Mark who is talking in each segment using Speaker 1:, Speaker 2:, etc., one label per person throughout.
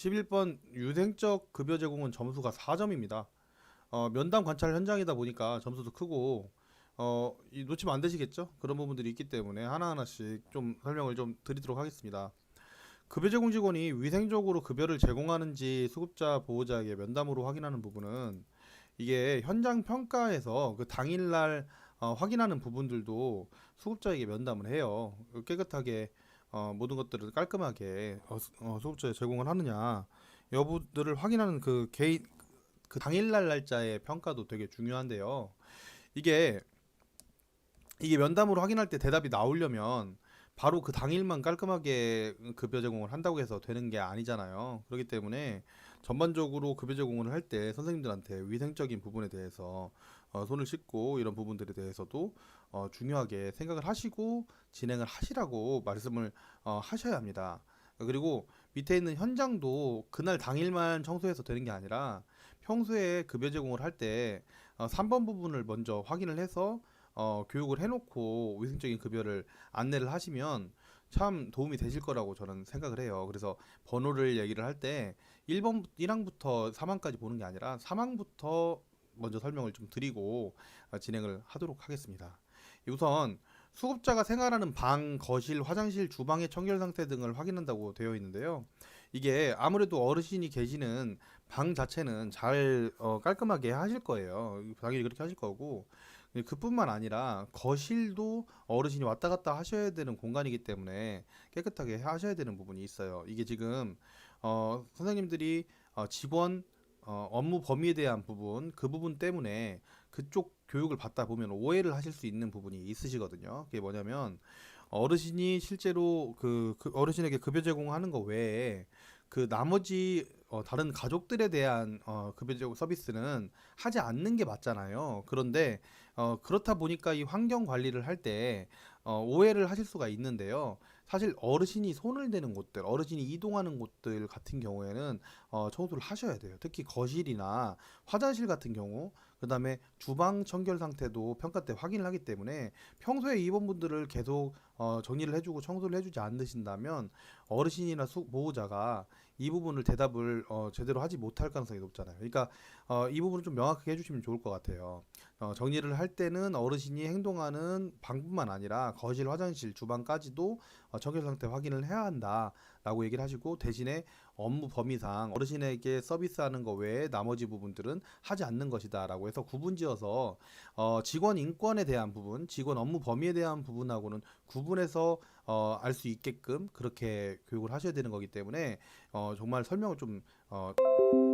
Speaker 1: 11번 유생적 급여 제공은 점수가 4점입니다. 어, 면담 관찰 현장이다 보니까 점수도 크고 어, 이 놓치면 안 되시겠죠? 그런 부분들이 있기 때문에 하나하나씩 좀 설명을 좀 드리도록 하겠습니다. 급여 제공 직원이 위생적으로 급여를 제공하는지 수급자 보호자에게 면담으로 확인하는 부분은 이게 현장 평가에서 그 당일날 어, 확인하는 부분들도 수급자에게 면담을 해요. 깨끗하게 어, 모든 것들을 깔끔하게 어, 수- 어, 제공을 하느냐 여부들을 확인하는 그 개인 그 당일날 날짜의 평가도 되게 중요한데요. 이게 이게 면담으로 확인할 때 대답이 나오려면 바로 그 당일만 깔끔하게 급여 제공을 한다고 해서 되는 게 아니잖아요. 그렇기 때문에 전반적으로 급여 제공을 할 때 선생님들한테 위생적인 부분에 대해서 어, 손을 씻고 이런 부분들에 대해서도 어, 중요하게 생각을 하시고 진행을 하시라고 말씀을 어, 하셔야 합니다. 그리고 밑에 있는 현장도 그날 당일만 청소해서 되는 게 아니라 평소에 급여 제공을 할때 어, 3번 부분을 먼저 확인을 해서 어, 교육을 해놓고 위생적인 급여를 안내를 하시면 참 도움이 되실 거라고 저는 생각을 해요. 그래서 번호를 얘기를 할 때 1번 1항부터 3항까지 보는 게 아니라 3항부터 먼저 설명을 좀 드리고 어, 진행을 하도록 하겠습니다. 우선 수급자가 생활하는 방, 거실, 화장실, 주방의 청결 상태 등을 확인한다고 되어 있는데요. 이게 아무래도 어르신이 계시는 방 자체는 잘 어, 깔끔하게 하실 거예요. 당연히 그렇게 하실 거고 예, 그뿐만 아니라 거실도 어르신이 왔다 갔다 하셔야 되는 공간이기 때문에 깨끗하게 하셔야 되는 부분이 있어요. 이게 지금 어, 선생님들이 어, 직원 어, 업무 범위에 대한 부분 그 부분 때문에 그쪽 교육을 받다 보면 오해를 하실 수 있는 부분이 있으시거든요. 그게 뭐냐면 어르신이 실제로 그, 그 어르신에게 급여 제공하는 거 외에 그 나머지 어, 다른 가족들에 대한 어, 급여 제공 서비스는 하지 않는 게 맞잖아요. 그런데 어, 그렇다 보니까 이 환경 관리를 할 때 어, 오해를 하실 수가 있는데요. 사실 어르신이 손을 대는 곳들, 어르신이 이동하는 곳들 같은 경우에는 어, 청소를 하셔야 돼요. 특히 거실이나 화장실 같은 경우, 그 다음에 주방 청결 상태도 평가 때 확인을 하기 때문에 평소에 입원분들을 계속 어, 정리를 해주고 청소를 해주지 않으신다면 어르신이나 수, 보호자가 이 부분을 대답을 어, 제대로 하지 못할 가능성이 높잖아요. 그러니까 어, 이 부분을 좀 명확하게 해주시면 좋을 것 같아요. 어, 정리를 할 때는 어르신이 행동하는 방뿐만 아니라 거실, 화장실, 주방까지도 어, 청결 상태 확인을 해야 한다라고 얘기를 하시고 대신에 업무 범위상 어르신에게 서비스하는 것 외에 나머지 부분들은 하지 않는 것이다라고 해서 구분지어서 어, 직원 인권에 대한 부분, 직원 업무 범위에 대한 부분하고는 구분해서 어, 알 수 있게끔 그렇게 교육을 하셔야 되는 거기 때문에 어, 정말 설명을 좀 어,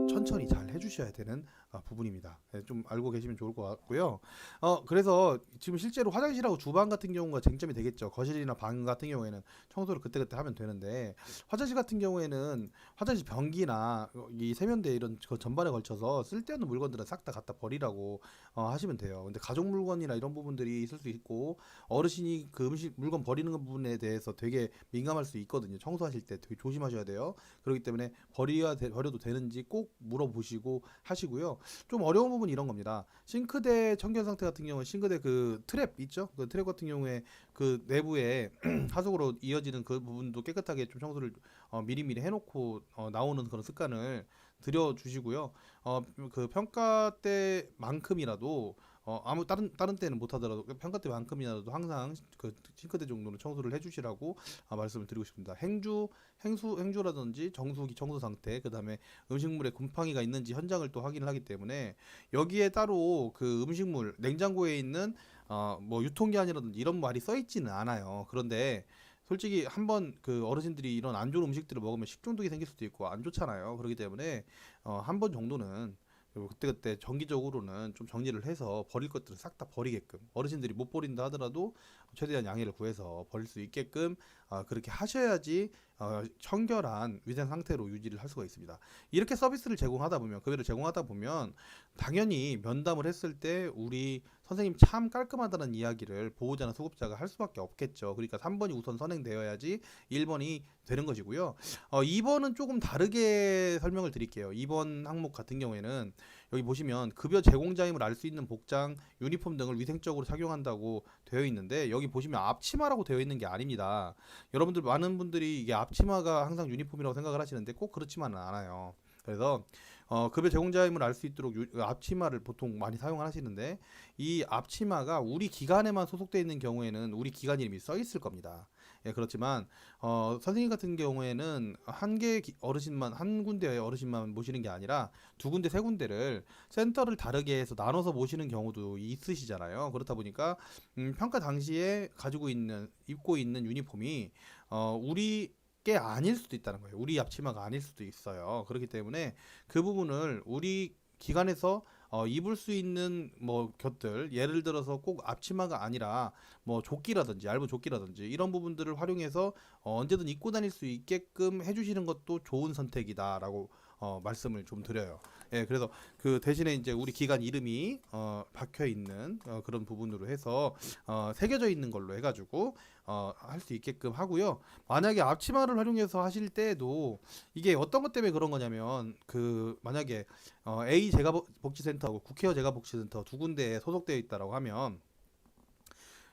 Speaker 1: 천천히 잘 해주셔야 되는 어, 부분입니다. 네, 좀 알고 계시면 좋을 것 같고요. 어, 그래서 지금 실제로 화장실하고 주방 같은 경우가 쟁점이 되겠죠. 거실이나 방 같은 경우에는 청소를 그때그때 하면 되는데 화장실 같은 경우에는 화장실 변기나 이 세면대 이런 거 전반에 걸쳐서 쓸데없는 물건들은 싹 다 갖다 버리라고 어, 하시면 돼요. 근데 가족 물건이나 이런 부분들이 있을 수 있고 어르신이 그 음식 물건 버리는 부분에 대해서 되게 민감할 수 있거든요. 청소하실 때 되게 조심하셔야 돼요. 그렇기 때문에 버려야 돼- 버려 도 되는지 꼭 물어보시고 하시고요. 좀 어려운 부분이 이런 겁니다. 싱크대 청결 상태 같은 경우는 싱크대 그 트랩 있죠? 그 트랩 같은 경우에 그 내부에 하속으로 이어지는 그 부분도 깨끗하게 좀 청소를 어, 미리미리 해놓고 어, 나오는 그런 습관을 들여주시고요. 어, 그 평가 때만큼이라도 어, 아무 다른 다른 때는 못하더라도 그 평가 때만큼이라도 항상 그 싱크대 정도는 청소를 해주시라고 아, 말씀을 드리고 싶습니다. 행주 행수 행주라든지 정수기 청소 상태 그다음에 음식물에 곰팡이가 있는지 현장을 또 확인을 하기 때문에 여기에 따로 그 음식물 냉장고에 있는 어뭐 유통기한이라든지 이런 말이 써 있지는 않아요. 그런데 솔직히 한번 그 어르신들이 이런 안 좋은 음식들을 먹으면 식중독이 생길 수도 있고 안 좋잖아요. 그렇기 때문에 어 한 번 정도는 그때 그때 정기적으로는 좀 정리를 해서 버릴 것들을 싹다 버리게끔. 어르신들이 못 버린다 하더라도 최대한 양해를 구해서 버릴 수 있게끔 어, 그렇게 하셔야지 어, 청결한 위생 상태로 유지를 할 수가 있습니다. 이렇게 서비스를 제공하다 보면 급여를 제공하다 보면 당연히 면담을 했을 때 우리 선생님 참 깔끔하다는 이야기를 보호자나 수급자가 할 수밖에 없겠죠. 그러니까 3번이 우선 선행되어야지 1번이 되는 것이고요. 어, 2번은 조금 다르게 설명을 드릴게요. 2번 항목 같은 경우에는 여기 보시면 급여 제공자임을 알 수 있는 복장, 유니폼 등을 위생적으로 착용한다고 되어 있는데 여기 보시면 앞치마라고 되어 있는 게 아닙니다. 여러분들 많은 분들이 이게 앞치마가 항상 유니폼이라고 생각을 하시는데 꼭 그렇지만은 않아요. 그래서 어, 급여 제공자임을 알 수 있도록 유- 앞치마를 보통 많이 사용을 하시는데 이 앞치마가 우리 기관에만 소속되어 있는 경우에는 우리 기관 이름이 써 있을 겁니다. 예, 그렇지만 어, 선생님 같은 경우에는 한 개 어르신만 한 군데 어르신만 모시는 게 아니라 두 군데 세 군데를 센터를 다르게 해서 나눠서 모시는 경우도 있으시잖아요. 그렇다 보니까 음, 평가 당시에 가지고 있는 입고 있는 유니폼이 어, 우리 게 아닐 수도 있다는 거예요. 우리 앞치마가 아닐 수도 있어요. 그렇기 때문에 그 부분을 우리 기관에서 어, 입을 수 있는 뭐 것들 예를 들어서 꼭 앞치마가 아니라 뭐 조끼라든지 얇은 조끼라든지 이런 부분들을 활용해서 어, 언제든 입고 다닐 수 있게끔 해주시는 것도 좋은 선택이다라고 어, 말씀을 좀 드려요. 예, 그래서 그 대신에 이제 우리 기관 이름이 어, 박혀 있는 어, 그런 부분으로 해서 어, 새겨져 있는 걸로 해가지고 어, 할 수 있게끔 하고요. 만약에 앞치마를 활용해서 하실 때도 이게 어떤 것 때문에 그런 거냐면 그 만약에 어, A 재가복지센터하고 국회의원 재가복지센터 두 군데에 소속되어 있다라고 하면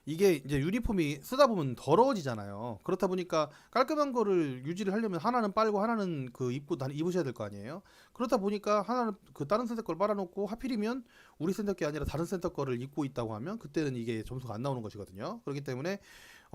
Speaker 1: 이게 이제 유니폼이 쓰다 보면 더러워지잖아요. 그렇다 보니까 깔끔한 거를 유지를 하려면 하나는 빨고 하나는 그 입고 다 입으셔야 될 거 아니에요. 그렇다 보니까 하나는 그 다른 센터 걸 빨아놓고 하필이면 우리 센터 게 아니라 다른 센터 거를 입고 있다고 하면 그때는 이게 점수가 안 나오는 것이거든요. 그렇기 때문에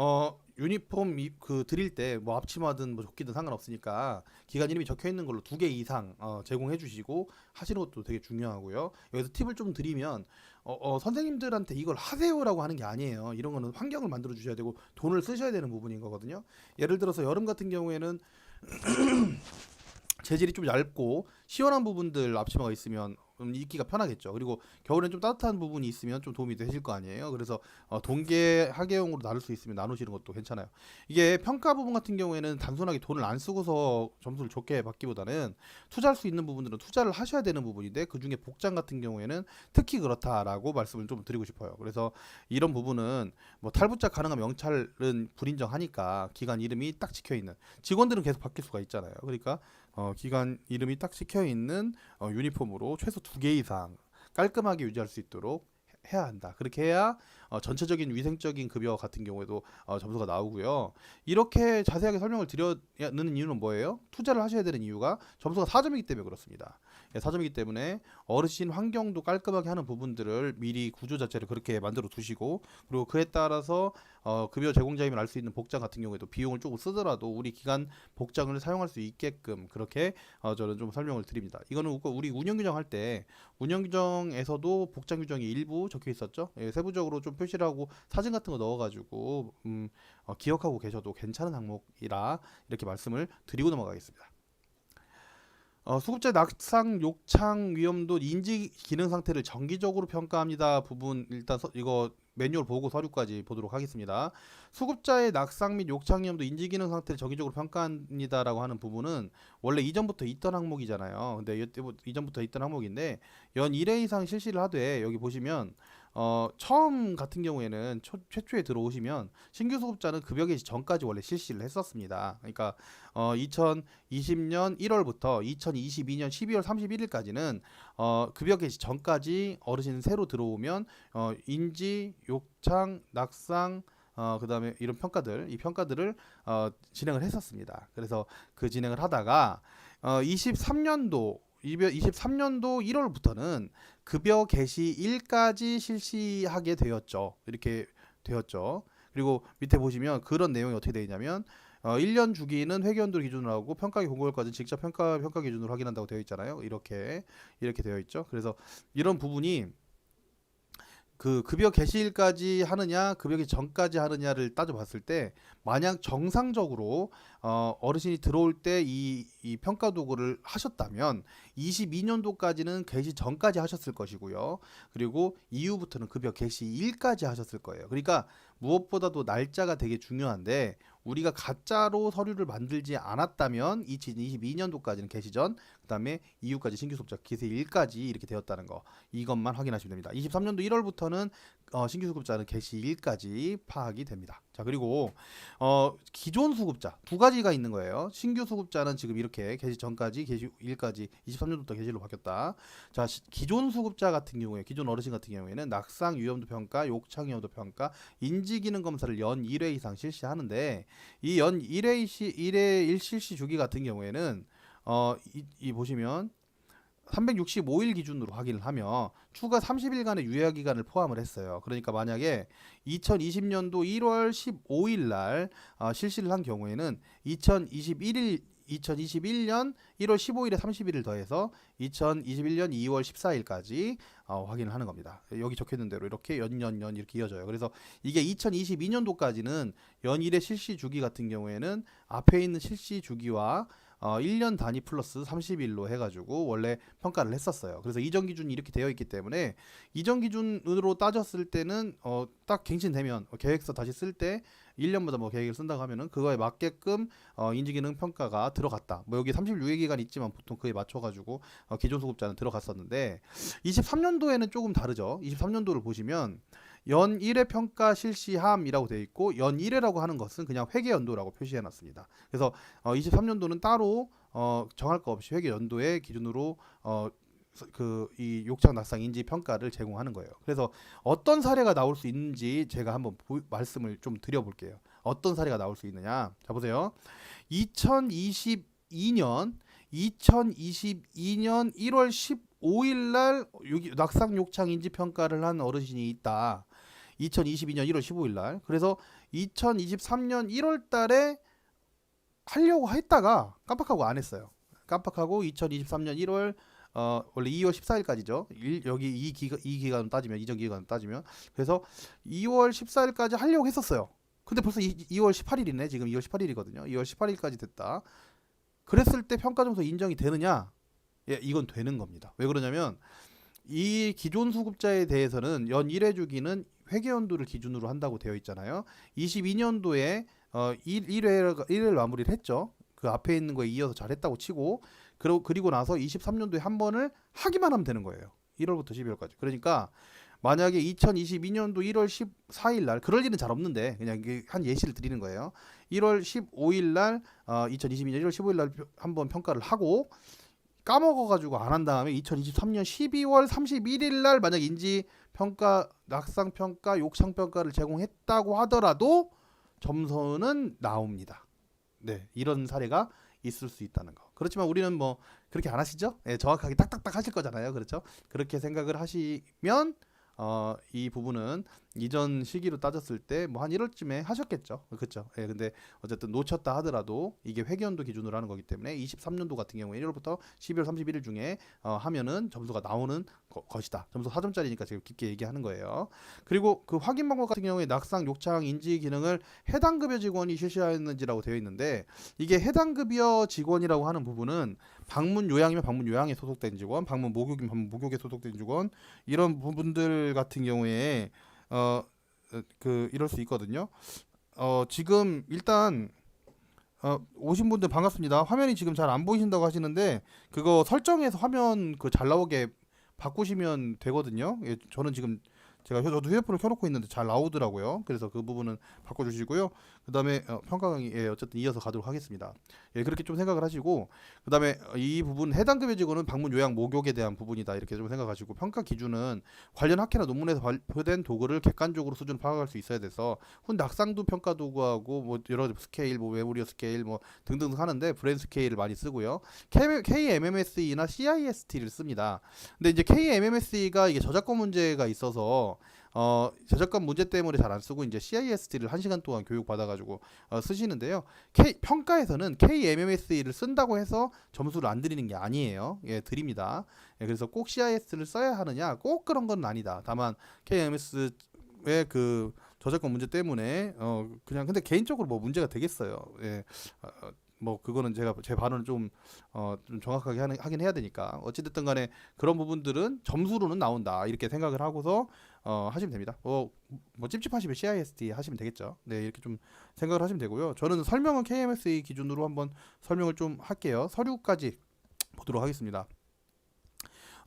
Speaker 1: 어 유니폼 입, 그 드릴 때 뭐 앞치마든 뭐 조끼든 상관없으니까 기관 이름이 적혀 있는 걸로 두 개 이상 어, 제공해 주시고 하시는 것도 되게 중요하고요. 여기서 팁을 좀 드리면 어, 어, 선생님들한테 이걸 하세요라고 하는 게 아니에요. 이런 거는 환경을 만들어 주셔야 되고 돈을 쓰셔야 되는 부분인 거거든요. 예를 들어서 여름 같은 경우에는 재질이 좀 얇고 시원한 부분들 앞치마가 있으면 음, 입기가 편하겠죠. 그리고 겨울엔 좀 따뜻한 부분이 있으면 좀 도움이 되실 거 아니에요. 그래서 어, 동계 하계용으로 나눌 수 있으면 나누시는 것도 괜찮아요. 이게 평가 부분 같은 경우에는 단순하게 돈을 안 쓰고서 점수를 좋게 받기보다는 투자할 수 있는 부분들은 투자를 하셔야 되는 부분인데 그 중에 복장 같은 경우에는 특히 그렇다라고 말씀을 좀 드리고 싶어요. 그래서 이런 부분은 뭐 탈부착 가능한 명찰은 불인정하니까 기관 이름이 딱 찍혀 있는 직원들은 계속 바뀔 수가 있잖아요. 그러니까 어, 기관 이름이 딱 찍혀 있는 어, 유니폼으로 최소 두 개 이상 깔끔하게 유지할 수 있도록 해- 해야 한다. 그렇게 해야 어, 전체적인 위생적인 급여 같은 경우에도 어, 점수가 나오고요. 이렇게 자세하게 설명을 드려는 이유는 뭐예요? 투자를 하셔야 되는 이유가 점수가 4점이기 때문에 그렇습니다. 예, 4점이기 때문에 어르신 환경도 깔끔하게 하는 부분들을 미리 구조 자체를 그렇게 만들어 두시고 그리고 그에 따라서 어, 급여 제공자임을 알 수 있는 복장 같은 경우에도 비용을 조금 쓰더라도 우리 기관 복장을 사용할 수 있게끔 그렇게 어, 저는 좀 설명을 드립니다. 이거는 우거- 우리 운영 규정 할 때 운영 규정에서도 복장 규정이 일부 적혀 있었죠. 예, 세부적으로 좀 표시를 하고 사진 같은 거 넣어가지고 음, 어, 기억하고 계셔도 괜찮은 항목이라 이렇게 말씀을 드리고 넘어가겠습니다. 어, 수급자 낙상 욕창 위험도 인지 기능 상태를 정기적으로 평가합니다. 부분 일단 서, 이거 매뉴얼 보고 서류까지 보도록 하겠습니다. 수급자의 낙상 및 욕창 위험도 인지 기능 상태를 정기적으로 평가합니다라고 하는 부분은 원래 이전부터 있던 항목이잖아요. 근데 뭐 이전부터 있던 항목인데 연 1회 이상 실시를 하되 여기 보시면 어, 처음 같은 경우에는 초, 최초에 들어오시면 신규 수급자는 급여 개시 전까지 원래 실시를 했었습니다. 그러니까 어, 2020년 1월부터 2022년 12월 31일까지는 어, 급여 개시 전까지 어르신 새로 들어오면 어, 인지, 욕창, 낙상 어, 그 다음에 이런 평가들, 이 평가들을 어, 진행을 했었습니다. 그래서 그 진행을 하다가 어, 23년도 23년도 1월부터는 급여 개시일까지 실시하게 되었죠. 이렇게 되었죠. 그리고 밑에 보시면 그런 내용이 어떻게 되어 있냐면 어, 1년 주기는 회계연도 기준으로 하고 평가기 공고일까지 직접 평가 평가 기준으로 확인한다고 되어 있잖아요. 이렇게 이렇게 되어 있죠. 그래서 이런 부분이 그 급여 개시일까지 하느냐, 급여 개시 전까지 하느냐를 따져봤을 때 만약 정상적으로 어, 어르신이 들어올 때이 이 평가 도구를 하셨다면 22년도까지는 개시 전까지 하셨을 것이고요. 그리고 이후부터는 급여 개시일까지 하셨을 거예요. 그러니까 무엇보다도 날짜가 되게 중요한데 우리가 가짜로 서류를 만들지 않았다면 2022년도까지는 개시 전, 그다음에 이후까지 신규 수급자 기세일까지 이렇게 되었다는 거 이것만 확인하시면 됩니다. 23년도 1월부터는 어, 신규 수급자는 개시일까지 파악이 됩니다. 자, 자 그리고 어 기존 수급자 두 가지가 있는 거예요. 신규 수급자는 지금 이렇게 개시 전까지 개시 1까지 23년도부터 개시로 바뀌었다. 자 시- 기존 수급자 같은 경우에 기존 어르신 같은 경우에는 낙상 위험도 평가, 욕창 위험도 평가, 인지 기능 검사를 연 1회 이상 실시하는데 이 연 1회 시 1회 1 실시 주기 같은 경우에는 어 이 이 보시면 365일 기준으로 확인을 하며 추가 30일간의 유예 기간을 포함을 했어요. 그러니까 만약에 2020년도 1월 15일 날 어, 실시를 한 경우에는 2021일 2021년 1월 15일에 30일을 더해서 2021년 2월 14일까지 어, 확인을 하는 겁니다. 여기 적혀 있는 대로 이렇게 연연연 이렇게 이어져요. 그래서 이게 2022년도까지는 연일의 실시 주기 같은 경우에는 앞에 있는 실시 주기와 어, 1년 단위 플러스 30일로 해가지고 원래 평가를 했었어요. 그래서 이전 기준이 이렇게 되어 있기 때문에 이전 기준으로 따졌을 때는 어, 딱 갱신되면 어, 계획서 다시 쓸 때 1년마다 뭐 계획을 쓴다고 하면은 그거에 맞게끔 어, 인지기능 평가가 들어갔다. 뭐 여기 30유예 기간 있지만 보통 그에 맞춰가지고 어, 기존 소급자는 들어갔었는데 23년도에는 조금 다르죠. 23년도를 보시면 연 1회 평가 실시함이라고 되어 있고 연 1회라고 하는 것은 그냥 회계 연도라고 표시해 놨습니다. 그래서 어, 23년도는 따로 어, 정할 거 없이 회계 연도의 기준으로 어, 그이 욕창 낙상 인지 평가를 제공하는 거예요. 그래서 어떤 사례가 나올 수 있는지 제가 한번 보- 말씀을 좀 드려볼게요. 어떤 사례가 나올 수 있느냐? 자 보세요. 2022년 2022년 1월 15일 날 낙상 욕창 인지 평가를 한 어르신이 있다. 2022년 1월 15일 날. 그래서 2023년 1월 달에 하려고 했다가 깜빡하고 안 했어요. 깜빡하고 2023년 1월 어 원래 2월 14일까지죠. 여기 이 기가 이 기간 따지면 이전 기간 따지면 그래서 2월 14일까지 하려고 했었어요. 근데 벌써 이, 2월 18일이네. 지금 2월 18일이거든요. 2월 18일까지 됐다. 그랬을 때 평가 점수 인정이 되느냐? 예, 이건 되는 겁니다. 왜 그러냐면 이 기존 수급자에 대해서는 연 1회 주기는 회계 연도를 기준으로 한다고 되어 있잖아요. 22년도에 어 1, 1회 1회를 마무리를 했죠. 그 앞에 있는 거에 이어서 잘했다고 치고 그리고 그리고 나서 23년도에 한 번을 하기만 하면 되는 거예요. 1월부터 12월까지. 그러니까 만약에 2022년도 1월 14일 날 그럴 일은 잘 없는데 그냥 한 예시를 드리는 거예요. 1월 15일 날 어, 2022년 1월 15일 날 한번 평가를 하고 까먹어 가지고 안 한 다음에 2023년 12월 31일 날 만약 인지 평가 낙상 평가 욕창 평가를 제공했다고 하더라도 점수는 나옵니다. 네, 이런 사례가 있을 수 있다는 거. 그렇지만 우리는 뭐 그렇게 안 하시죠? 예, 정확하게 딱딱딱 하실 거잖아요. 그렇죠? 그렇게 생각을 하시면 어, 이 부분은 이전 시기로 따졌을 때 뭐 한 1월쯤에 하셨겠죠. 그렇죠. 예, 근데 어쨌든 놓쳤다 하더라도 이게 회계연도 기준으로 하는 거기 때문에 23년도 같은 경우에 1월부터 12월 31일 중에 어, 하면은 점수가 나오는 거- 것이다. 점수 4점짜리니까 제가 깊게 얘기하는 거예요. 그리고 그 확인 방법 같은 경우에 낙상, 욕창, 인지 기능을 해당 급여 직원이 실시하였는지라고 되어 있는데 이게 해당 급여 직원이라고 하는 부분은 방문 요양이면 방문 요양에 소속된 직원, 방문 목욕이면 방문 목욕에 소속된 직원 이런 부분들 같은 경우에 어 그 이럴 수 있거든요. 어 지금 일단 어 오신 분들 반갑습니다. 화면이 지금 잘 안 보이신다고 하시는데 그거 설정해서 화면 그 잘 나오게 바꾸시면 되거든요. 예, 저는 지금 제가 휴- 저도 휴대폰을 켜놓고 있는데 잘 나오더라고요. 그래서 그 부분은 바꿔주시고요. 그 다음에 어, 평가 강의 예, 어쨌든 이어서 가도록 하겠습니다. 예, 그렇게 좀 생각을 하시고 그 다음에 이 부분 해당 급여 직원은 방문 요양 목욕에 대한 부분이다 이렇게 좀 생각하시고 평가 기준은 관련 학회나 논문에서 발표된 도구를 객관적으로 수준 파악할 수 있어야 돼서 훈 낙상도 평가 도구하고 뭐 여러 가지 스케일, 뭐 메모리어 스케일 뭐 등등 하는데 브랜 스케일을 많이 쓰고요. KMMSE나 CIST를 씁니다. 근데 이제 KMMSE가 이게 저작권 문제가 있어서 어 저작권 문제 때문에 잘 안 쓰고 이제 CIST를 한 시간 동안 교육 받아가지고 어, 쓰시는데요. K 평가에서는 KMMSE를 쓴다고 해서 점수를 안 드리는 게 아니에요. 예, 드립니다. 예, 그래서 꼭 CIS를 써야 하느냐? 꼭 그런 건 아니다. 다만 KMS의 그 저작권 문제 때문에 어 그냥 근데 개인적으로 뭐 문제가 되겠어요. 예. 어, 어, 뭐 그거는 제가 제 발언을 좀 어 좀 정확하게 하는, 하긴 해야 되니까 어찌됐든 간에 그런 부분들은 점수로는 나온다 이렇게 생각을 하고서 어 하시면 됩니다. 뭐, 뭐 찝찝하시면 CIST 하시면 되겠죠. 네 이렇게 좀 생각을 하시면 되고요. 저는 설명은 KMSE 기준으로 한번 설명을 좀 할게요. 서류까지 보도록 하겠습니다.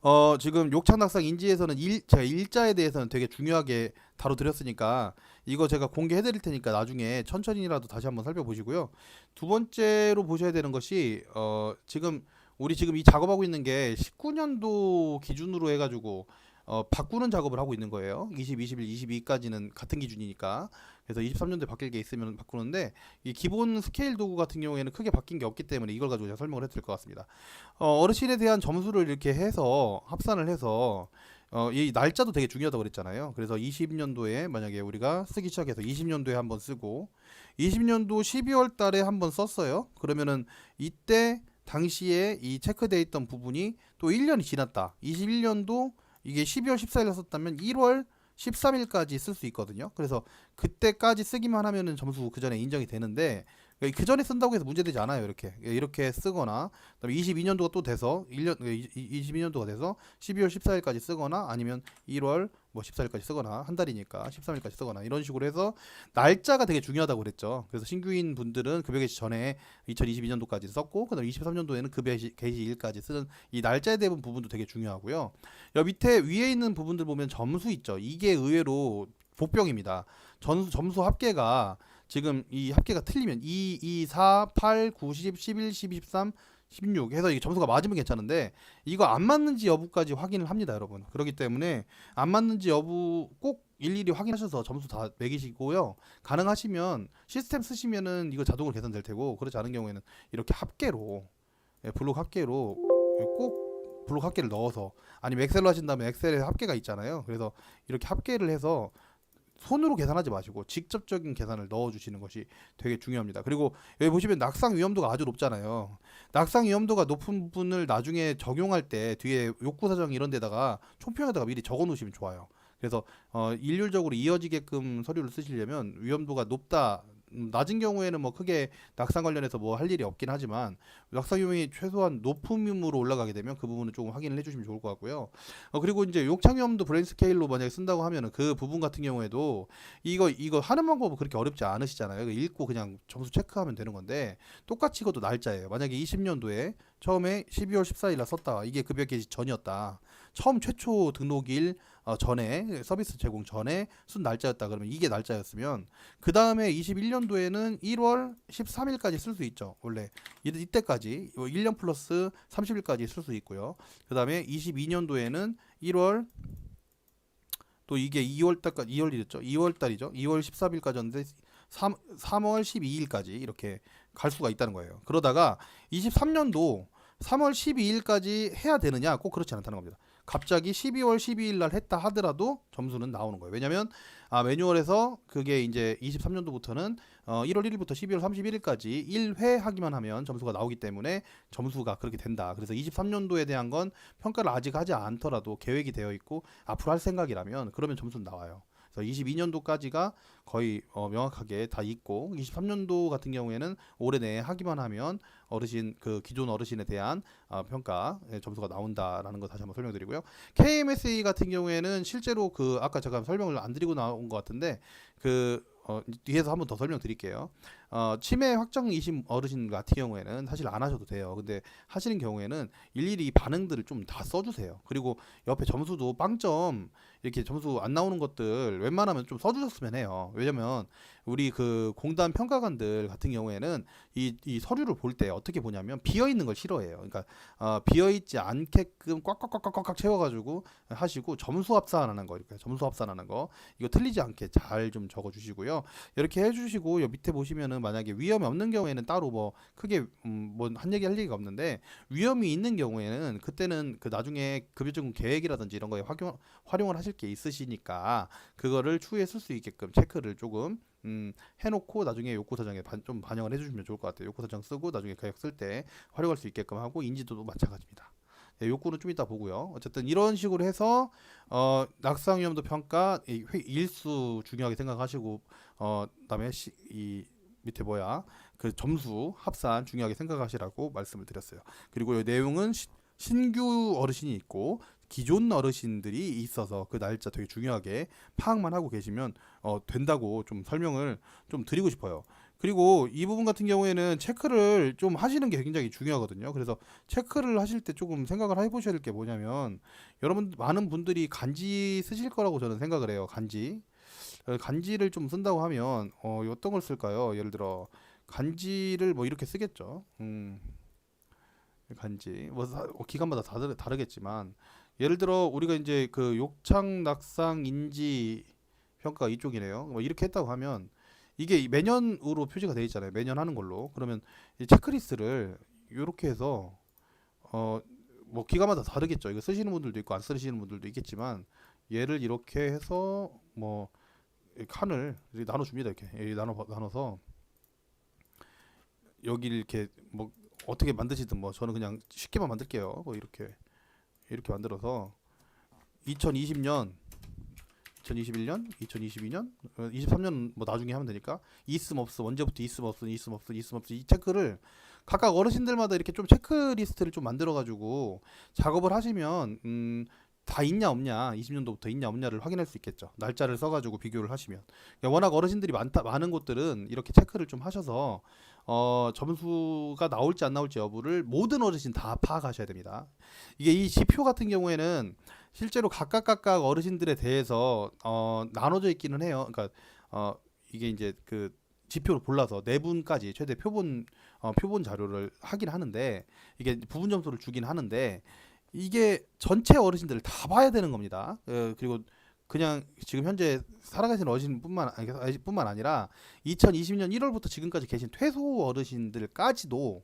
Speaker 1: 어 지금 욕창낙상 인지에서는 일 제가 일자에 대해서는 되게 중요하게 다뤄드렸으니까 이거 제가 공개해드릴 테니까 나중에 천천히라도 다시 한번 살펴보시고요. 두 번째로 보셔야 되는 것이 어 지금 우리 지금 이 작업하고 있는 게 19년도 기준으로 해가지고 어 바꾸는 작업을 하고 있는 거예요. 20, 21, 22까지는 같은 기준이니까 그래서 23년도에 바뀔 게 있으면 바꾸는데 이 기본 스케일 도구 같은 경우에는 크게 바뀐 게 없기 때문에 이걸 가지고 제가 설명을 해드릴 것 같습니다. 어, 어르신에 대한 점수를 이렇게 해서 합산을 해서 어, 이 날짜도 되게 중요하다고 그랬잖아요. 그래서 20년도에 만약에 우리가 쓰기 시작해서 20년도에 한번 쓰고 20년도 12월 달에 한번 썼어요. 그러면은 이때 당시에 이 체크돼 있던 부분이 또 1년이 지났다. 21년도 이게 12월 14일에 썼다면 1월 13일까지 쓸 수 있거든요. 그래서 그때까지 쓰기만 하면은 점수 그 전에 인정이 되는데 그 전에 쓴다고 해서 문제되지 않아요. 이렇게 이렇게 쓰거나 그다음에 22년도가 또 돼서 1년 22년도가 돼서 12월 14일까지 쓰거나 아니면 1월 뭐 14일까지 쓰거나 한 달이니까 13일까지 쓰거나 이런 식으로 해서 날짜가 되게 중요하다고 그랬죠. 그래서 신규인 분들은 급여 개시 전에 2022년도까지 썼고 그다음 23년도에는 급여 개시- 개시일까지 쓰는 이 날짜에 대한 부분도 되게 중요하고요. 여 밑에 위에 있는 부분들 보면 점수 있죠. 이게 의외로 복병입니다. 점수 점수 합계가 지금 이 합계가 틀리면 2, 2, 4, 8, 9, 10, 11, 12, 13, 16 해서 이 점수가 맞으면 괜찮은데 이거 안 맞는지 여부까지 확인을 합니다, 여러분. 그렇기 때문에 안 맞는지 여부 꼭 일일이 확인하셔서 점수 다 매기시고요. 가능하시면 시스템 쓰시면은 이거 자동으로 계산될 테고 그렇지 않은 경우에는 이렇게 합계로 예, 블록 합계로 예, 꼭 블록 합계를 넣어서 아니면 엑셀로 하신다면 엑셀에 합계가 있잖아요. 그래서 이렇게 합계를 해서 손으로 계산하지 마시고 직접적인 계산을 넣어 주시는 것이 되게 중요합니다. 그리고 여기 보시면 낙상 위험도가 아주 높잖아요. 낙상 위험도가 높은 부분을 나중에 적용할 때 뒤에 욕구 사정 이런 데다가 총평에다가 미리 적어 놓으시면 좋아요. 그래서 어, 일률적으로 이어지게끔 서류를 쓰시려면 위험도가 높다 음, 낮은 경우에는 뭐 크게 낙상 관련해서 뭐 할 일이 없긴 하지만 낙상 위험이 최소한 높음으로 올라가게 되면 그 부분은 조금 확인을 해주시면 좋을 것 같고요. 어, 그리고 이제 욕창 위험도 브레인 스케일로 만약에 쓴다고 하면은 그 부분 같은 경우에도 이거 이거 하는 방법은 그렇게 어렵지 않으시잖아요. 읽고 그냥 점수 체크하면 되는 건데 똑같이 이것도 날짜예요. 만약에 20년도에 처음에 12월 14일 날 썼다. 이게 급여 개시 전이었다. 처음 최초 등록일 어, 전에 서비스 제공 전에 쓴 날짜였다. 그러면 이게 날짜였으면 그 다음에 21년도에는 1월 13일까지 쓸 수 있죠. 원래 이- 이때까지 1년 플러스 30일까지 쓸 수 있고요. 그 다음에 22년도에는 1월 또 이게 2월 달까지 2월이랬죠. 2월 달이죠. 2월 13일까지였는데 3, 3월 12일까지 이렇게 갈 수가 있다는 거예요. 그러다가 23년도 3월 12일까지 해야 되느냐? 꼭 그렇지 않다는 겁니다. 갑자기 12월 12일 날 했다 하더라도 점수는 나오는 거예요. 왜냐면 아 매뉴얼에서 그게 이제 23년도부터는 어 1월 1일부터 12월 31일까지 1회 하기만 하면 점수가 나오기 때문에 점수가 그렇게 된다. 그래서 23년도에 대한 건 평가를 아직 하지 않더라도 계획이 되어 있고 앞으로 할 생각이라면 그러면 점수는 나와요. 그래서 22년도까지가 거의 어, 명확하게 다 있고 23년도 같은 경우에는 올해 내에 하기만 하면 어르신 그 기존 어르신에 대한 어, 평가 의 점수가 나온다라는 거 다시 한번 설명드리고요. KMSA 같은 경우에는 실제로 그 아까 제가 설명을 안 드리고 나온 것 같은데 그 어, 뒤에서 한번 더 설명드릴게요. 어, 치매 확정이신 어르신 같은 경우에는 사실 안 하셔도 돼요. 근데 하시는 경우에는 일일이 이 반응들을 좀 다 써주세요. 그리고 옆에 점수도 빵점 이렇게 점수 안 나오는 것들 웬만하면 좀 써주셨으면 해요. 왜냐면 우리 그 공단 평가관들 같은 경우에는 이, 이 서류를 볼 때 어떻게 보냐면 비어 있는 걸 싫어해요. 그러니까 어, 비어 있지 않게끔 꽉꽉꽉꽉꽉 채워가지고 하시고 점수 합산하는 거 이렇게 점수 합산하는 거 이거 틀리지 않게 잘 좀 적어주시고요. 이렇게 해주시고 여 밑에 보시면은 만약에 위험이 없는 경우에는 따로 뭐 크게 음, 뭐한 얘기 할 얘기가 없는데 위험이 있는 경우에는 그때는 그 나중에 급여적금 계획이라든지 이런 거에 활용 활용을 하실 게 있으시니까 그거를 추후에 쓸 수 있게끔 체크를 조금 음, 해놓고 나중에 욕구 사정에 반, 좀 반영을 해주시면 좋을 것 같아요. 욕구 사정 쓰고 나중에 계획 쓸때 활용할 수 있게끔 하고 인지도도 마찬가지입니다. 네, 욕구는 좀 이따 보고요. 어쨌든 이런 식으로 해서 어, 낙상 위험도 평가 일수 중요하게 생각하시고 어, 그다음에 시, 이 밑에 뭐야 그 점수 합산 중요하게 생각하시라고 말씀을 드렸어요. 그리고 이 내용은 시- 신규 어르신이 있고 기존 어르신들이 있어서 그 날짜 되게 중요하게 파악만 하고 계시면 어, 된다고 좀 설명을 좀 드리고 싶어요. 그리고 이 부분 같은 경우에는 체크를 좀 하시는 게 굉장히 중요하거든요. 그래서 체크를 하실 때 조금 생각을 해보셔야 될 게 뭐냐면 여러분 많은 분들이 간지 쓰실 거라고 저는 생각을 해요. 간지 어, 간지를 좀 쓴다고 하면 어, 어떤 걸 쓸까요? 예를 들어 간지를 뭐 이렇게 쓰겠죠. 음, 간지 뭐 사- 어, 기간마다 다르, 다르겠지만 예를 들어 우리가 이제 그 욕창 낙상 인지 평가 이쪽이네요. 뭐 이렇게 했다고 하면 이게 이 매년으로 표시가 돼 있잖아요. 매년 하는 걸로. 그러면 이 체크리스트를 이렇게 해서 어 뭐 기간마다 다르겠죠. 이거 쓰시는 분들도 있고 안 쓰시는 분들도 있겠지만 얘를 이렇게 해서 뭐이 칸을 이렇게 나눠 줍니다. 이렇게 이 나눠 나눠서 여기를 이렇게 뭐 어떻게 만드시든 뭐 저는 그냥 쉽게만 만들게요. 뭐 이렇게 이렇게 만들어서 2020년 2021년, 2022년, 23년 뭐 나중에 하면 되니까 있음 없음 언제부터 있음 없음 있음 없음 있음 없음 이 체크를 각각 어르신들마다 이렇게 좀 체크리스트를 좀 만들어 가지고 작업을 하시면 음, 다 있냐 없냐 20년도부터 있냐 없냐를 확인할 수 있겠죠. 날짜를 써가지고 비교를 하시면. 그러니까 워낙 어르신들이 많다 많은 곳들은 이렇게 체크를 좀 하셔서 어, 점수가 나올지 안 나올지 여부를 모든 어르신 다 파악하셔야 됩니다. 이게 이 지표 같은 경우에는 실제로 각각 각각 어르신들에 대해서 어, 나눠져 있기는 해요. 그러니까 어, 이게 이제 그 지표로 골라서 네 분까지 최대 표본 어, 표본 자료를 하긴 하는데 이게 부분 점수를 주긴 하는데 이게 전체 어르신들을 다 봐야 되는 겁니다. 어, 그리고 그냥 지금 현재 살아계신 어르신뿐만 아니, 뿐만 아니라 2020년 1월부터 지금까지 계신 퇴소 어르신들까지도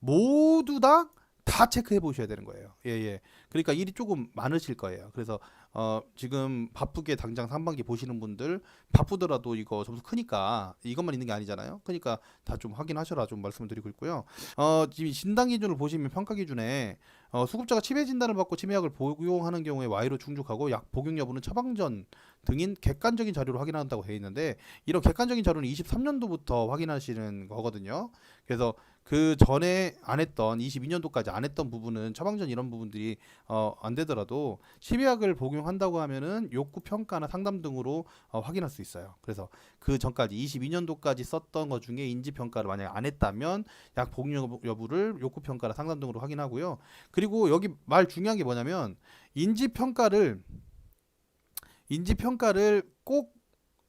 Speaker 1: 모두 다 다 체크해 보셔야 되는 거예요. 예, 예. 그러니까 일이 조금 많으실 거예요. 그래서 어 지금 바쁘게 당장 상반기 보시는 분들 바쁘더라도 이거 점수 크니까 이것만 있는 게 아니잖아요. 그러니까 다 좀 확인하셔라 좀 말씀을 드리고 있고요. 어 지금 진단 기준을 보시면 평가 기준에 어 수급자가 치매 진단을 받고 치매약을 복용하는 경우에 Y로 충족하고 약 복용 여부는 처방전 등인 객관적인 자료로 확인한다고 돼 있는데 이런 객관적인 자료는 23년도부터 확인하시는 거거든요. 그래서 그 전에 안 했던 22년도까지 안 했던 부분은 처방전 이런 부분들이 어, 안 되더라도 치매약을 복용한다고 하면은 욕구 평가나 상담 등으로 어, 확인할 수 있어요. 그래서 그 전까지 22년도까지 썼던 것 중에 인지 평가를 만약에 안 했다면 약 복용 여부- 여부를 욕구 평가나 상담 등으로 확인하고요. 그리고 여기 말 중요한 게 뭐냐면 인지 평가를 인지 평가를 꼭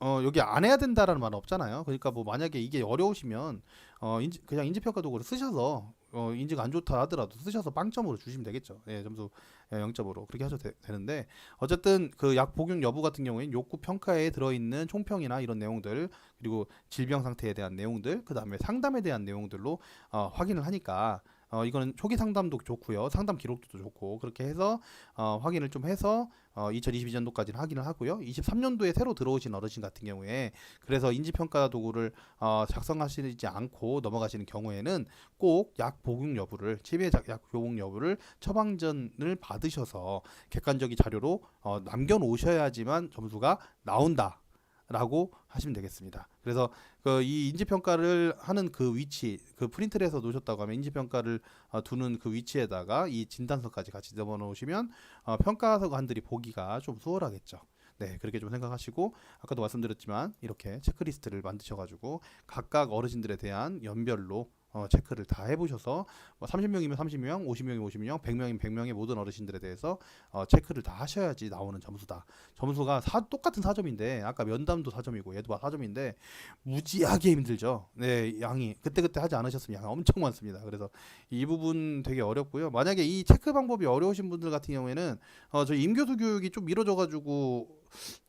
Speaker 1: 어, 여기 안 해야 된다라는 말은 없잖아요. 그러니까 뭐 만약에 이게 어려우시면 어, 인지, 그냥 인지 평가 도구를 쓰셔서 어, 인지가 안 좋다 하더라도 쓰셔서 빵점으로 주시면 되겠죠. 예, 점수 예, 0점으로 그렇게 하셔도 되, 되는데 어쨌든 그 약 복용 여부 같은 경우에는 욕구 평가에 들어 있는 총평이나 이런 내용들 그리고 질병 상태에 대한 내용들 그 다음에 상담에 대한 내용들로 어, 확인을 하니까 어, 이거는 초기 상담도 좋고요. 상담 기록도 좋고 그렇게 해서 어, 확인을 좀 해서 어, 2022년도까지는 확인을 하고요. 23년도에 새로 들어오신 어르신 같은 경우에 그래서 인지평가 도구를 어, 작성하시지 않고 넘어가시는 경우에는 꼭 약 복용 여부를 치매 약 복용 여부를 처방전을 받으셔서 객관적인 자료로 어, 남겨놓으셔야지만 점수가 나온다. 라고 하시면 되겠습니다. 그래서 그 이 인지 평가를 하는 그 위치, 그 프린트를 해서 놓으셨다고 하면 인지 평가를 어, 두는 그 위치에다가 이 진단서까지 같이 넣어 놓으시면 어, 평가관들이 보기가 좀 수월하겠죠. 네, 그렇게 좀 생각하시고 아까도 말씀드렸지만 이렇게 체크리스트를 만드셔가지고 각각 어르신들에 대한 연별로 어, 체크를 다 해보셔서 뭐 30명이면 30명, 50명이면 50명, 100명이면 100명의 모든 어르신들에 대해서 어, 체크를 다 하셔야지 나오는 점수다. 점수가 사, 똑같은 4점인데 아까 면담도 4점이고 얘도 4점인데 무지하게 힘들죠. 네, 양이 그때그때 하지 않으셨으면 양이 엄청 많습니다. 그래서 이 부분 되게 어렵고요. 만약에 이 체크 방법이 어려우신 분들 같은 경우에는 어, 저희 임교수 교육이 좀 미뤄져가지고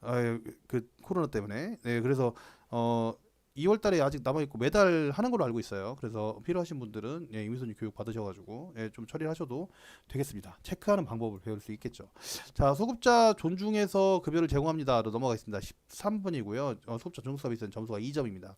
Speaker 1: 아유, 그 코로나 때문에 네, 그래서 어 2월 달에 아직 남아 있고 매달 하는 걸로 알고 있어요. 그래서 필요하신 분들은 예, 임의선님 교육 받으셔 가지고 예, 좀 처리하셔도 되겠습니다. 체크하는 방법을 배울 수 있겠죠. 자, 소급자 존중해서 급여를 제공합니다로 넘어가겠습니다. 13번이고요. 어, 소급자 존중 서비스는 점수가 2점입니다.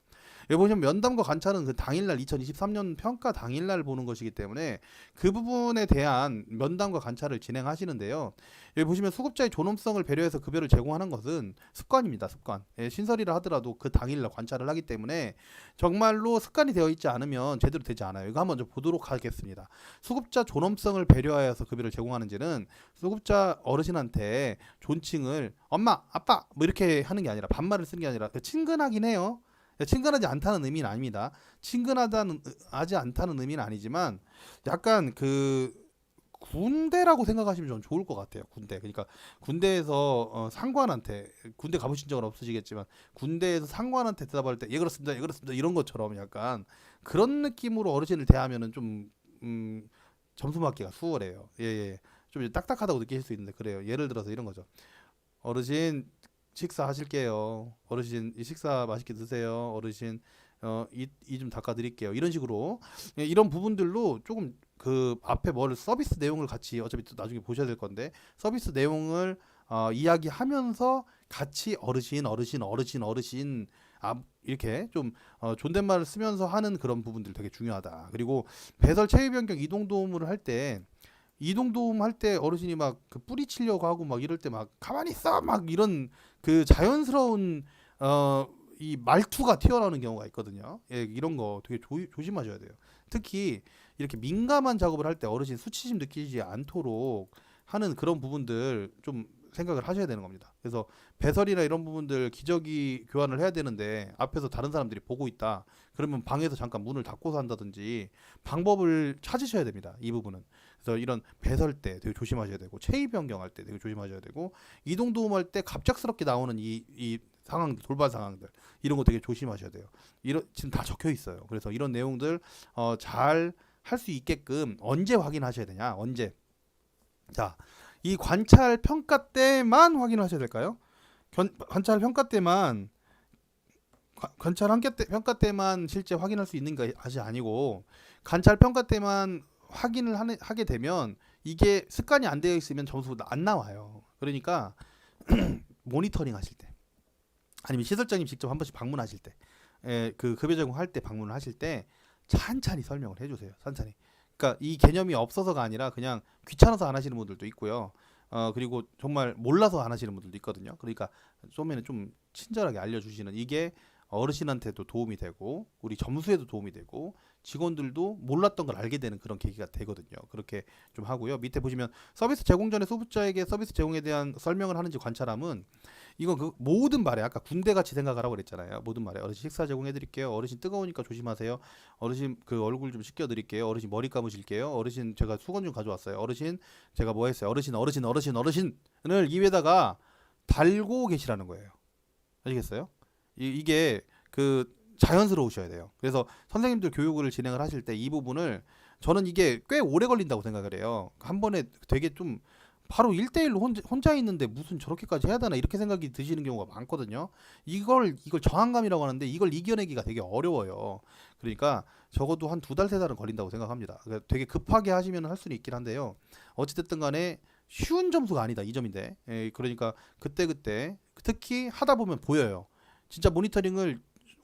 Speaker 1: 여기 보시면 면담과 관찰은 그 당일날 2023년 평가 당일날 보는 것이기 때문에 그 부분에 대한 면담과 관찰을 진행하시는데요. 여기 보시면 수급자의 존엄성을 배려해서 급여를 제공하는 것은 습관입니다. 습관. 예, 신설이라 하더라도 그 당일날 관찰을 하기 때문에 정말로 습관이 되어 있지 않으면 제대로 되지 않아요. 이거 한번 좀 보도록 하겠습니다. 수급자 존엄성을 배려하여서 급여를 제공하는지는 수급자 어르신한테 존칭을 엄마, 아빠 뭐 이렇게 하는 게 아니라 반말을 쓰는 게 아니라 그 친근하긴 해요. 친근하지 않다는 의미는 아닙니다. 친근하다는 하지 않다는 의미는 아니지만 약간 그 군대라고 생각하시면 좀 좋을 것 같아요. 군대. 그러니까 군대에서 어, 상관한테 군대 가보신 적은 없으시겠지만 군대에서 상관한테 대답할 때 예 그렇습니다, 예 그렇습니다 이런 것처럼 약간 그런 느낌으로 어르신을 대하면은 좀 음, 점수 맞기가 수월해요. 예, 예. 좀 딱딱하다고 느끼실 수 있는데 그래요. 예를 들어서 이런 거죠. 어르신 식사 하실게요. 어르신 이 식사 맛있게 드세요. 어르신 어이이 좀 닦아 드릴게요. 이런 식으로 예, 이런 부분들로 조금 그 앞에 뭘 서비스 내용을 같이 어차피 또 나중에 보셔야 될 건데 서비스 내용을 어, 이야기하면서 같이 어르신 어르신 어르신 어르신 아 이렇게 좀 어, 존댓말을 쓰면서 하는 그런 부분들 되게 중요하다. 그리고 배설 체위 변경 이동 도움을 할때 이동 도움 할 때 어르신이 막 그 뿌리 치려고 하고 막 이럴 때 막 가만히 있어 막 이런 그 자연스러운 어 이 말투가 튀어나오는 경우가 있거든요. 예, 이런 거 되게 조, 조심하셔야 돼요. 특히 이렇게 민감한 작업을 할 때 어르신 수치심 느끼지 않도록 하는 그런 부분들 좀 생각을 하셔야 되는 겁니다. 그래서 배설이나 이런 부분들 기저귀 교환을 해야 되는데 앞에서 다른 사람들이 보고 있다. 그러면 방에서 잠깐 문을 닫고서 한다든지 방법을 찾으셔야 됩니다. 이 부분은. 그래서 이런 배설 때 되게 조심하셔야 되고 체위 변경할 때 되게 조심하셔야 되고 이동 도움할 때 갑작스럽게 나오는 이, 이 상황 돌발 상황들 이런 거 되게 조심하셔야 돼요. 이런 지금 다 적혀 있어요. 그래서 이런 내용들 어, 잘 할 수 있게끔 언제 확인하셔야 되냐? 언제? 자, 이 관찰 평가 때만 확인하셔야 될까요? 견, 관찰 평가 때만 관- 관찰 한개 때 평가 때만 실제 확인할 수 있는 것이 아니고 관찰 평가 때만 확인을 하는, 하게 되면 이게 습관이 안 되어 있으면 점수가 안 나와요. 그러니까 모니터링 하실 때 아니면 시설장님 직접 한 번씩 방문하실 때, 에, 그 급여 제공할 때 방문을 하실 때 찬찬히 설명을 해주세요. 찬찬히. 그러니까 이 개념이 없어서가 아니라 그냥 귀찮아서 안 하시는 분들도 있고요. 어 그리고 정말 몰라서 안 하시는 분들도 있거든요. 그러니까 처음에는 좀 친절하게 알려주시는 이게 어르신한테도 도움이 되고 우리 점수에도 도움이 되고 직원들도 몰랐던 걸 알게 되는 그런 계기가 되거든요. 그렇게 좀 하고요. 밑에 보시면 서비스 제공 전에 소비자에게 서비스 제공에 대한 설명을 하는지 관찰함은 이건 그 모든 말에 아까 군대 같이 생각하라고 그랬잖아요. 모든 말에 어르신 식사 제공해 드릴게요. 어르신 뜨거우니까 조심하세요. 어르신 그 얼굴 좀 씻겨 드릴게요. 어르신 머리 감으실게요. 어르신 제가 수건 좀 가져왔어요. 어르신 제가 뭐 했어요? 어르신 어르신 어르신 어르신을 입에다가 달고 계시라는 거예요. 아시겠어요? 이, 이게 그 자연스러우셔야 돼요. 그래서 선생님들 교육을 진행을 하실 때 이 부분을 저는 이게 꽤 오래 걸린다고 생각을 해요. 한 번에 되게 좀 바로 1대1로 혼자, 혼자 있는데 무슨 저렇게까지 해야 되나 이렇게 생각이 드시는 경우가 많거든요. 이걸 이걸 저항감이라고 하는데 이걸 이겨내기가 되게 어려워요. 그러니까 적어도 한 두 달 세 달은 걸린다고 생각합니다. 그러니까 되게 급하게 하시면 할 수는 있긴 한데요. 어찌됐든 간에 쉬운 점수가 아니다 이 점인데 예, 그러니까 그때 그때 특히 하다 보면 보여요. 진짜 모니터링을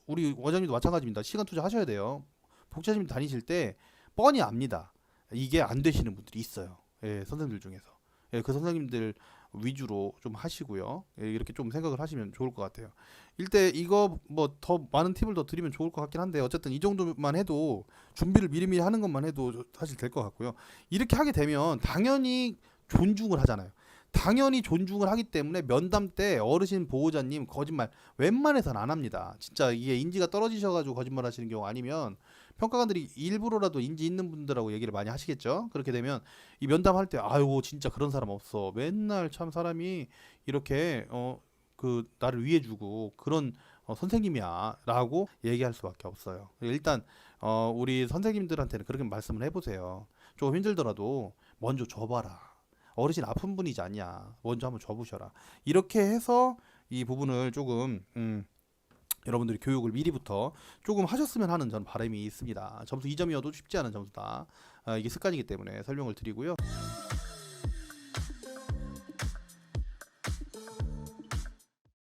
Speaker 1: 우리 원장님도 마찬가지입니다. 시간 투자하셔야 돼요. 복지사님 다니실 때 뻔히 압니다. 이게 안 되시는 분들이 있어요. 예, 선생님들 중에서. 예, 그 선생님들 위주로 좀 하시고요. 예, 이렇게 좀 생각을 하시면 좋을 것 같아요. 일대 이거 뭐 더 많은 팁을 더 드리면 좋을 것 같긴 한데 어쨌든 이 정도만 해도 준비를 미리미리 하는 것만 해도 사실 될 것 같고요. 이렇게 하게 되면 당연히 존중을 하잖아요. 당연히 존중을 하기 때문에 면담 때 어르신 보호자님 거짓말 웬만해서는 안 합니다. 진짜 이게 인지가 떨어지셔가지고 거짓말 하시는 경우 아니면 평가관들이 일부러라도 인지 있는 분들하고 얘기를 많이 하시겠죠. 그렇게 되면 이 면담할 때 아이고 진짜 그런 사람 없어. 맨날 참 사람이 이렇게 어 그 나를 위해주고 그런 어, 선생님이야라고 얘기할 수밖에 없어요. 일단 어 우리 선생님들한테는 그렇게 말씀을 해보세요. 조금 힘들더라도 먼저 줘봐라. 어르신 아픈 분이지 않냐. 먼저 한번 줘보셔라. 이렇게 해서 이 부분을 조금 음, 여러분들이 교육을 미리부터 조금 하셨으면 하는 전 바람이 있습니다. 점수 2점이어도 쉽지 않은 점수다. 아, 이게 습관이기 때문에 설명을 드리고요.